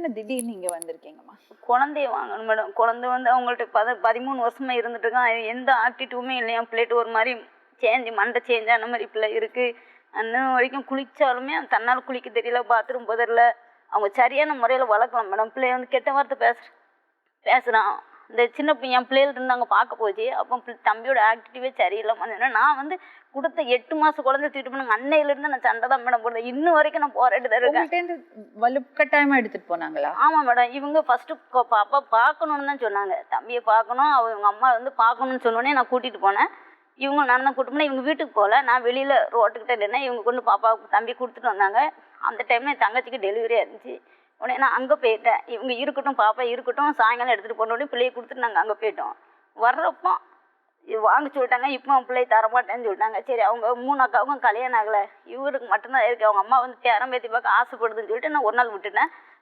என்ன திடீர்னு இங்கே வந்திருக்கீங்கம்மா? குழந்தைய வாங்கணும் மேடம் குழந்தை வந்து அவங்கள்ட்ட பத பதிமூணு வருஷமா இருந்துட்டு இருக்கான் எந்த ஆக்டிடியூமே இல்லையா? பிள்ளைட்டு ஒரு மாதிரி சேஞ்சு மண்டை சேஞ்ச் ஆன மாதிரி பிள்ளை இருக்கு. இன்னும் வரைக்கும் குளிச்சாலுமே தன்னால் குளிக்க தெரியல பாத்ரூம் போதில்ல அவங்க சரியான முறையில் வளர்க்கலாம் மேடம் பிள்ளைய வந்து கெட்ட வார்த்தை பேசுகிற பேசுகிறான் இந்த சின்ன பையன் பிள்ளைகள் இருந்தாங்க பார்க்க போச்சு அப்போ தம்பியோட ஆக்டிவிட்டியே சரியில்லாம இருந்ததுன்னா நான் வந்து கொடுத்த எட்டு மாசம் குழந்தை தூக்கிட்டு போனாங்க அன்னையிலேருந்து நான் சண்டை தான் மேடம் போடுறேன். இன்னும் வரைக்கும் நான் போராட்டி தான் இருக்கேன். உங்கள்ட்ட இருந்து வலுக்கட்டாயமா எடுத்துட்டு போனாங்களா? ஆமாம் மேடம். இவங்க ஃபஸ்ட்டு பாப்பா பார்க்கணுன்னு தான் சொன்னாங்க. தம்பியை பார்க்கணும் அவங்க அம்மா வந்து பார்க்கணும்னு சொன்னோடனே நான் கூட்டிகிட்டு போனேன். இவங்க நான் தான் கூட்டு போனேன். இவங்க வீட்டுக்கு போகல. நான் வெளியில் ரோட்டுக்கிட்ட இல்லைன்னா இவங்க கொண்டு பாப்பாவுக்கு தம்பி கொடுத்துட்டு வந்தாங்க. அந்த டைமில் என் தங்கச்சிக்கு டெலிவரியாக இருந்துச்சு. உடனே நான் அங்கே போயிட்டேன். இவங்க இருக்கட்டும் பாப்பா இருக்கட்டும் சாயங்காலம் எடுத்துகிட்டு போன உடனே பிள்ளையை கொடுத்துட்டு நாங்கள் அங்கே போயிட்டோம். வர்றப்போ வாங்க சொல்லிட்டாங்க. இப்போ அவன் பிள்ளை தரமாட்டேன்னு சொல்லிட்டாங்க. சரி அவங்க மூணு அக்காவுக்கும் கல்யாணம் ஆகலை. இவருக்கு மட்டும்தான் இருக்கு. அவங்க அம்மா வந்து பேரம் பேத்தி பார்க்க ஆசைப்படுதுன்னு சொல்லிட்டு நான் ஒரு நாள் விட்டுட்டேன்.